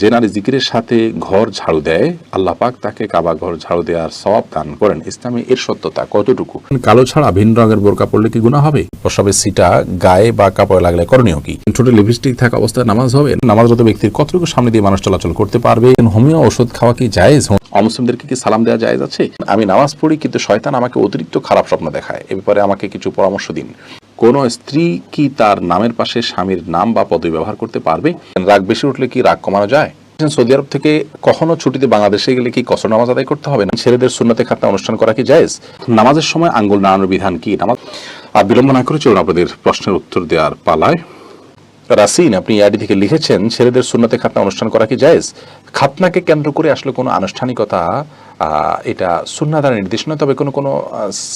যে নারী জিকিরের সাথে ঘর ঝাড়ু দেয় আল্লাহ পাক তাকে কাবা ঘর ঝাড়ু দেওয়ার সওয়াব দান করেন। ইসলামে এর সত্যতা কতটুকু? কালো ছাড়া ভিন্ন রঙের বোরকা পড়লে কি গুণা হবে? প্রসবের সিটা গায়ে বা কাপড়ে লাগলে করণীয় কি? ঠোঁটে লিপস্টিক থাকা অবস্থায় নামাজ হবে? নামাজরত ব্যক্তির কতটুকু সামনে দিয়ে মানুষ চলাচল করতে পারবে? হোমিও ওষুধ খাওয়া কি জায়েজ? অমুসলিমদেরকে কি সালাম দেওয়া যায় আছে? আমি নামাজ পড়ি কিন্তু শয়তান আমাকে অতিরিক্ত খারাপ স্বপ্ন দেখায়। এ ব্যাপারে আমাকে কিছু পরামর্শ দিন। কোন স্ত্রী কি তার নামের পাশে স্বামীর নাম বা পদবি ব্যবহার করতে পারবে? রাগ বেশি উঠলে কি রাগ কমানো যায়? সৌদি আরব থেকে কখনো ছুটিতে বাংলাদেশে গেলে কি কসর নামাজ আদায় করতে হবে? না ছেলেদের সুন্নতে খাতনা অনুষ্ঠান করা কি জায়েজ? নামাজের সময় আঙ্গুল নাড়ানোর বিধান কি? নামাজ আর বিলম্ব না করে চলুন আপনাদের প্রশ্নের উত্তর দেওয়ার পালায়। রাসিন, আপনি থেকে লিখেছেন, ছেলেদের সুন্নতে খাতনা অনুষ্ঠান করা কি জায়েজ? খাতনাকে কেন্দ্র করে আসলে কোনো আনুষ্ঠানিকতা এটা সুন্না নির্দেশ নয়, তবে কোনো কোনো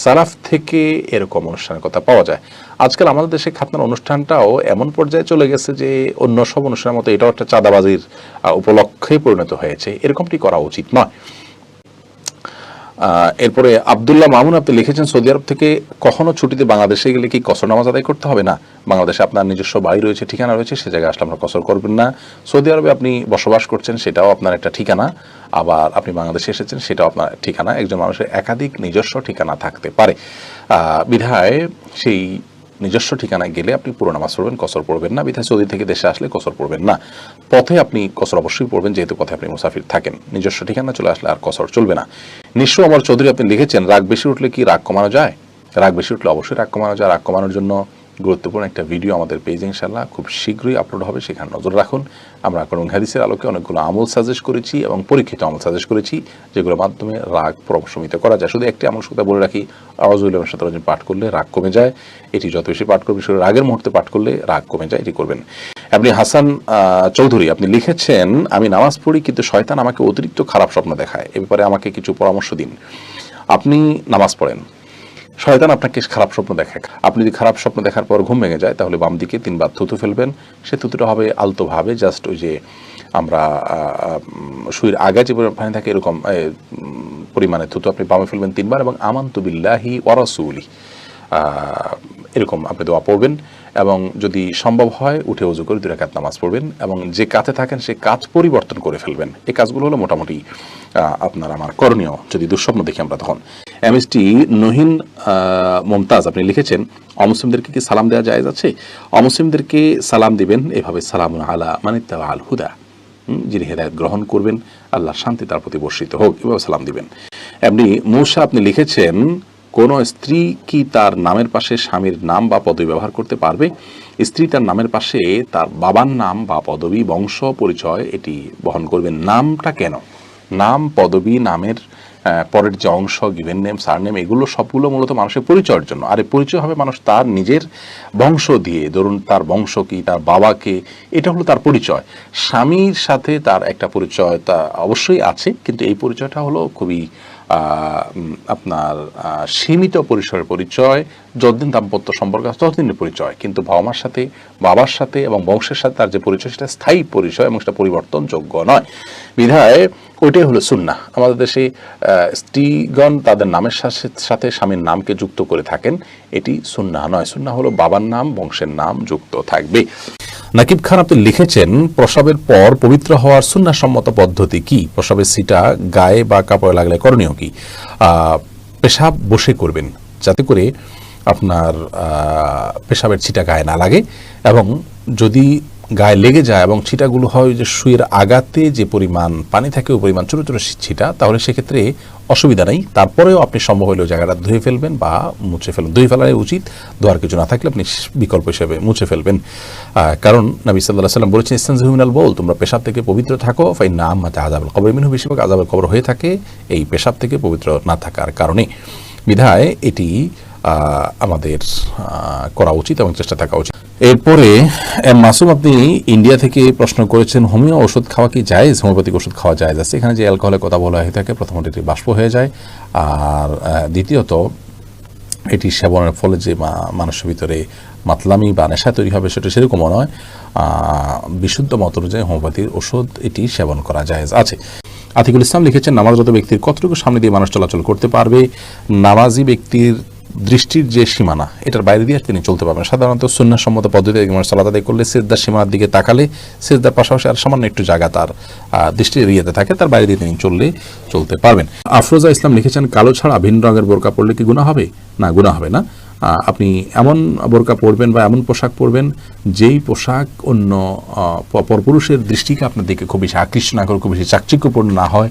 সারাফ থেকে এরকম অনুষ্ঠানের কথা পাওয়া যায়। আজকাল আমাদের দেশে খাতনার অনুষ্ঠানটাও এমন পর্যায়ে চলে গেছে যে, অন্য সব অনুষ্ঠানের মতো এটাও একটা চাঁদাবাজির উপলক্ষে পরিণত হয়েছে। এরকমটি করা উচিত নয়। এরপরে আবদুল্লাহ মামুন আপনি লিখেছেন, সৌদি আরব থেকে কখনো ছুটিতে বাংলাদেশে গেলে কি কসর নামাজ আদায় করতে হবে? না, বাংলাদেশে আপনার নিজস্ব বাড়ি রয়েছে, ঠিকানা রয়েছে, সে জায়গায় আসলে আমরা কসর করবেন না। সৌদি আরবে আপনি বসবাস করছেন, সেটাও আপনার একটা ঠিকানা। আবার আপনি বাংলাদেশে এসেছেন, সেটাও আপনার ঠিকানা। একজন মানুষের একাধিক নিজস্ব ঠিকানা থাকতে পারে। বিধায় সেই নিজস্ব ঠিকানায় গেলে আপনি পুরো নামাজ পড়বেন, কসর পড়বেন না, বিধায় সৌদি থেকে দেশে আসলে কসর পড়বেন না। পথে আপনি কসর অবশ্যই পড়বেন, যেহেতু পথে আপনি মুসাফির থাকেন। নিজস্ব ঠিকানা চলে আসলে আর কসর চলবে না। নিশ্চয় আমার চৌধুরী আপনি লিখেছেন, রাগ বেশি উঠলে কি রাগ কমানো যায়? রাগ বেশি উঠলে অবশ্যই রাগ কমানো যায়। রাগ কমানোর জন্য গুরুত্বপূর্ণ একটা ভিডিও আমাদের পেজে ইনশাল্লাহ খুব শীঘ্রই আপলোড হবে, সেখানে নজর রাখুন। আমরা করুন হাদিসের আলোকে অনেকগুলো আমল সাজেস্ট করেছি এবং পরীক্ষিত আমল সাজেস্ট করেছি, যেগুলোর মাধ্যমে রাগ প্রশমিত করা যায়। শুধু একটি আমল সুতা বলে রাখি আওয়াজুল্লাহ সাথে পাঠ করলে রাগ কমে যায়। এটি যত বেশি পাঠ করবে শুধু রাগের মুহূর্তে পাঠ করলে রাগ কমে যায়, এটি করবেন। আপনি হাসান চৌধুরী, আপনি লিখেছেন, আমি নামাজ পড়ি, কিন্তু শয়তান আমাকে অতিরিক্ত খারাপ স্বপ্ন দেখায়। এ ব্যাপারে আমাকে কিছু পরামর্শ দিন। আপনি নামাজ পড়েন। শয়তান আপনাকে খারাপ স্বপ্ন দেখায়। আপনি যদি খারাপ স্বপ্ন দেখার পর ঘুম ভেঙে যায়, তাহলে বাম দিকে তিনবার থুতু ফেলবেন। সে থুতুটা হবে আলতোভাবে জাস্ট ওই যে আমরা শুয়ের আগে যে পানি থাকে এরকম পরিমাণে থুতু আপনি বামে ফেলবেন তিনবার এবং আমান্তু বিল্লাহি ওয়ারাসুলি এরকম আপনি দোয়া পড়বেন এবং যদি সম্ভব হয়, উঠে উজু করে দুই রাকাত নামাজ পড়বেন এবং যে কাজে থাকেন, সে কাজ পরিবর্তন করে ফেলবেন। এই কাজগুলো হলো মোটামুটি আপনার আমার করণীয়। যদি দুঃস্বপ্ন দেখি আমরা তখন। এমএসটি নহিন মমতাজ আপনি লিখেছেন, অমুসলিমদেরকে কি সালাম দেওয়া যায় আছে? অমুসলিমদেরকে সালাম দিবেন, এভাবে সালাম আলা মানিত্তা আল হুদা। যিনি হেদায়ত গ্রহণ করবেন, আল্লাহর শান্তি তার প্রতি বর্ষিত হোক, এভাবে সালাম দিবেন। এমনি মূসা, আপনি লিখেছেন, কোন স্ত্রী কি তার নামের পাশে স্বামীর নাম বা পদবি ব্যবহার করতে পারবে? স্ত্রী তার নামের পাশে তার বাবার নাম বা পদবি, বংশ, পরিচয়, এটি বহন করবেন নামটা কেন? নাম, পদবি, নামের পরের যে অংশ গিভেন নেম সার নেম এগুলো সবগুলো মূলত মানুষের পরিচয়ের জন্য। আর এই পরিচয় হবে মানুষ তার নিজের বংশ দিয়ে। ধরুন তার বংশ কি, তার বাবাকে এটা হলো তার পরিচয়। স্বামীর সাথে তার একটা পরিচয় তা অবশ্যই আছে, কিন্তু এই পরিচয়টা হলো খুবই আপনার সীমিত পরিসরের পরিচয়, যতদিন দাম্পত্য সম্পর্ক আছে, ততদিনের পরিচয়। কিন্তু বাবা মার সাথে, বাবার সাথে এবং বংশের সাথে তার যে পরিচয়, সেটা স্থায়ী পরিচয় এবং সেটা পরিবর্তনযোগ্য নয়। বিধায় ওইটাই হলো সুন্না আমাদের দেশে স্ত্রীগণ তাদের নামের সাথে স্বামীর নামকে যুক্ত করে থাকেন। এটি সুন্না নয়। সুন্না হলো বাবার নাম, বংশের নাম যুক্ত থাকবে। নাকিব খান আপনি লিখেছেন, প্রসবের পর পবিত্র হওয়ার সুন্নাসম্মত পদ্ধতি কি? প্রসবের সিটা গায়ে বা কাপড়ে লাগলে করণীয় কি? পেশাব বসে করবেন, যাতে করে আপনার পেশাবের ছিটা গায়ে না লাগে, এবং যদি গায়ে লেগে যায় এবং ছিটাগুলো হয় যে শুয়ের আগাতে যে পরিমাণ পানি থাকে, ওই পরিমাণ ছোটো ছোটো ছিটা, তাহলে সেক্ষেত্রে অসুবিধা নেই। তারপরেও আপনি সম্ভব হলেও জায়গাটা ধুয়ে ফেলবেন বা মুছে ফেলবেন ধুয়ে ফেলাই উচিত। ধোয়ার কিছু না থাকলে আপনি বিকল্প হিসেবে মুছে ফেলবেন। কারণ নবী সাল্লাহ সাল্লাম বলেছেন, ইসলাম জহুমিনাল বল তোমরা পেশাব থেকে পবিত্র থাকো ফাই নাম মাতে আজাবুল কবর। মিনু বেশিরভাগ আজাবের কবর হয়ে থাকে এই পেশাব থেকে পবিত্র না থাকার কারণে। বিধায় এটি আমাদের করা উচিত এবং চেষ্টা থাকা উচিত। এরপরে এম মাসুম আপনি ইন্ডিয়া থেকে প্রশ্ন করেছেন, হোমিও ওষুধ খাওয়া কি যায় হোমিওপ্যাথিক ওষুধ খাওয়া যায় আছে। এখানে যে অ্যালকোহলের কথা বলা হয়ে থাকে প্রথমত এটি বাষ্প হয়ে যায়। আর দ্বিতীয়ত, এটি সেবনের ফলে যে মানুষের ভিতরে মাতলামি বা নেশা তৈরি হবে, সেটা সেরকমও নয়। বিশুদ্ধ মত অনুযায়ী হোমিওপ্যাথির ওষুধ এটি সেবন করা যায় আছে। আতিকুল ইসলাম লিখেছেন, নামাজরত ব্যক্তির কতটুকু সামনে দিয়ে মানুষ চলাচল করতে পারবে? নামাজি ব্যক্তির দৃষ্টির যে সীমানা, এটার বাইরে দিয়ে তিনি চলতে পারবেন সাধারণত সুন্নাসম্মত পদ্ধতি সালাদ করলে সেজদার সীমানার দিকে তাকালে সেজদার পাশাপাশি আর সামান্য একটু জায়গা তার দৃষ্টির এরিয়াতে থাকে, তার বাইরে দিয়ে তিনি চললে, চলতে পারবেন। আফরোজা ইসলাম লিখেছেন, কালো ছাড়া ভিন্ন রঙের বোরকা পরলে কি গুণা হবে? না গুণা হবে না। আপনি এমন বোরকা পরবেন বা এমন পোশাক পরবেন, যেই পোশাক অন্য পরপুরুষের দৃষ্টিকে আপনার দিকে খুব বেশি আকৃষ্ট না করে, খুব বেশি চাকচিক্যপূর্ণ না হয়।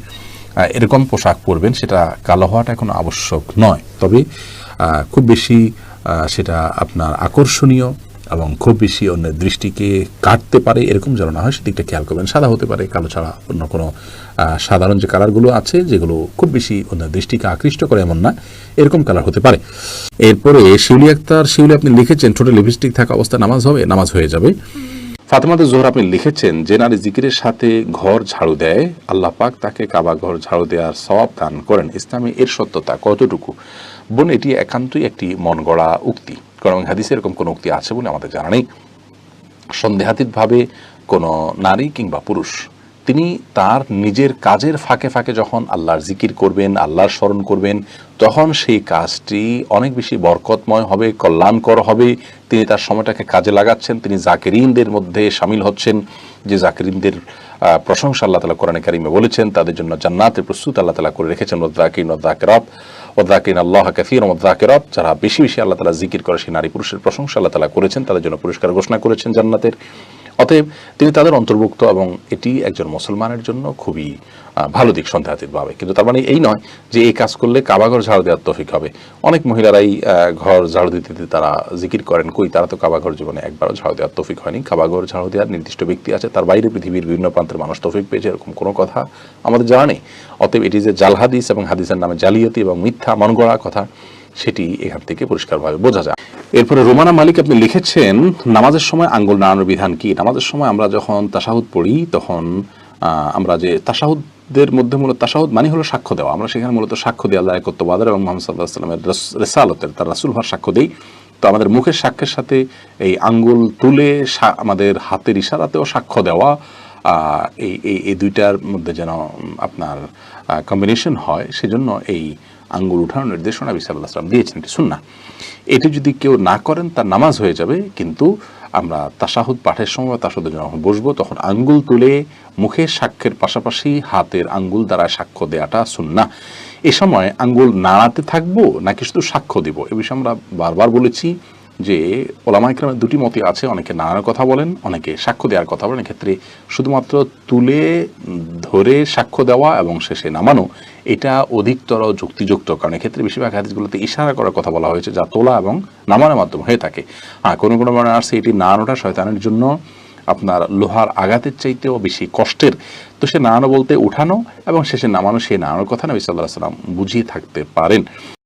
এরকম পোশাক পরবেন, সেটা কালো হওয়াটা এখন আবশ্যক নয়। তবে খুব বেশি সেটা আপনার আকর্ষণীয় এবং খুব বেশি অন্যের দৃষ্টিকে কাটতে পারে, এরকম যেন না হয় সেদিকটা খেয়াল করবেন। সাদা হতে পারে, কালো ছাড়া অন্য কোনো সাধারণ যে কালারগুলো আছে, যেগুলো খুব বেশি অন্যের দৃষ্টিকে আকৃষ্ট করে, এমন না, এরকম কালার হতে পারে। এরপরে শিউলি আক্তার, শিউলি আপনি লিখেছেন ছোট লিপস্টিক থাকা অবস্থায় নামাজ হবে, নামাজ হয়ে যাবে। ফাতেমাতে জোহর আপনি লিখেছেন, যে নারী জিকিরের সাথে ঘর ঝাড়ু দেয়, আল্লাহ পাক তাকে কাবা ঘর ঝাড়ু দেওয়ার সব দান করেন। ইসলামে এর সত্যতা কতটুকু? বোন, এটি একান্তই একটি মন গড়া উক্তি কারণ হাদিসে এরকম কোনো উক্তি আছে বলে আমাদের জানা নেই। সন্দেহাতীতভাবে কোনো নারী কিংবা পুরুষ, তিনি তার নিজের কাজের ফাঁকে ফাঁকে যখন আল্লাহর জিকির করবেন, আল্লাহর স্মরণ করবেন, তখন সেই কাজটি অনেক বেশি বরকতময় হবে, কল্যাণকর হবে তিনি তার সময়টাকে কাজে লাগাচ্ছেন। তিনি জাকিরিনদের মধ্যে সামিল হচ্ছেন। যে জাকিরিনদের প্রশংসা আল্লাহ তালা কোরআনে কারিমে বলেছেন, তাদের জন্য জান্নাতের প্রস্তুত আল্লাহ তালা করে রেখেছেন। ওদ্দাকিন ওদ্দাকেরাত ওদ্দাকিন আল্লাহ কাফির ওদ্দাকেরাত যারা বেশি বেশি আল্লাহ তালা জিকির করে সেই নারী পুরুষের প্রশংসা আল্লাহ তালা করেছেন, তাদের জন্য পুরস্কার ঘোষণা করেছেন জান্নাতের। অতএব তিনি তাদের অন্তর্ভুক্ত এবং এটি একজন মুসলমানের জন্য খুবই ভালো দিক সন্দেহাতীতভাবে কিন্তু তার মানে এই নয় যে এই কাজ করলে কাবাঘর ঝাড়ু দেওয়ার তফিক হবে। অনেক মহিলারাই ঘর ঝাড়ু দিতে দিতে তারা জিকির করেন, কই তারা তো কাবাঘর জীবনে একবারও ঝাড়ু দেওয়ার তফিক হয়নি। কাবাঘর ঝাড়ু দেওয়ার নির্দিষ্ট ব্যক্তি আছে, তার বাইরে পৃথিবীর বিভিন্ন প্রান্তের মানুষ তফিক পেয়েছে, এরকম কোনো কথা আমাদের জানা নেই। অতএব এটি যে জাল হাদিস এবং হাদিসের নামে জালিয়াতি এবং মিথ্যা মন গড়া কথা। সেটি এখান থেকে পরিষ্কারভাবে বোঝা যায়। এরপরে রোমানা মালিক আপনি লিখেছেন, নামাজের সময় আঙ্গুল নাড়ানোর বিধান কি? নামাজের সময় আমরা যখন তাসাহুদ পড়ি, তখন আমরা যে তাসাহুদের মধ্যে মূলত তাসাহুদ মানে হলো সাক্ষ্য দেওয়া। আমরা সেখানে মূলত সাক্ষ্য দিয়ে আল্লাহ কর্তবাদের এবং মোহাম্মদ সাল্লাহ সাল্লামের রেসালতের, তার রাসুল ভার সাক্ষ্য দেই। তো আমাদের মুখের সাক্ষ্যের সাথে এই আঙ্গুল তুলে আমাদের হাতের ইশারাতেও সাক্ষ্য দেওয়া এই এই দুইটার মধ্যে যেন আপনার কম্বিনেশন হয়, সেজন্য এই আঙ্গুল উঠানোর নির্দেশনা নবী সাল্লাহ সাল্লাম দিয়েছেন, এটি শুননা এটি যদি কেউ না করেন, তার নামাজ হয়ে যাবে, কিন্তু আমরা তাসাহুদ পাঠের সময় তাসাহুদে যখন বসবো, তখন আঙ্গুল তুলে মুখে সাক্ষ্যের পাশাপাশি হাতের আঙ্গুল দ্বারা সাক্ষ্য দেওয়াটা সুন্না এ সময় আঙ্গুল নাড়াতে থাকব, নাকি শুধু সাক্ষ্য দিব? এ বিষয়ে আমরা বারবার বলেছি যে ওলামা ইকরামের দুটি মতই আছে। অনেকে নাড়ানোর কথা বলেন, অনেকে সাক্ষ্য দেওয়ার কথা বলেন। এক্ষেত্রে শুধুমাত্র তুলে ধরে সাক্ষ্য দেওয়া এবং শেষে নামানো এটা অধিকতর যুক্তিযুক্ত, কারণ এক্ষেত্রে বেশিরভাগ হাদিসগুলোতে ইশারা করার কথা বলা হয়েছে যা তোলা এবং নামানোর মাধ্যমে হয়ে থাকে। হ্যাঁ কোনো কোনো মানে আসছে এটি নাড়ানোটা শয়তানের জন্য আপনার লোহার আঘাতের চাইতেও বেশি কষ্টের? তো সে নাড়ানো বলতে উঠানো এবং শেষে নামানো সেই নাড়ানোর কথা না সাল্লাহ সাল্লাম বুঝিয়ে থাকতে পারেন।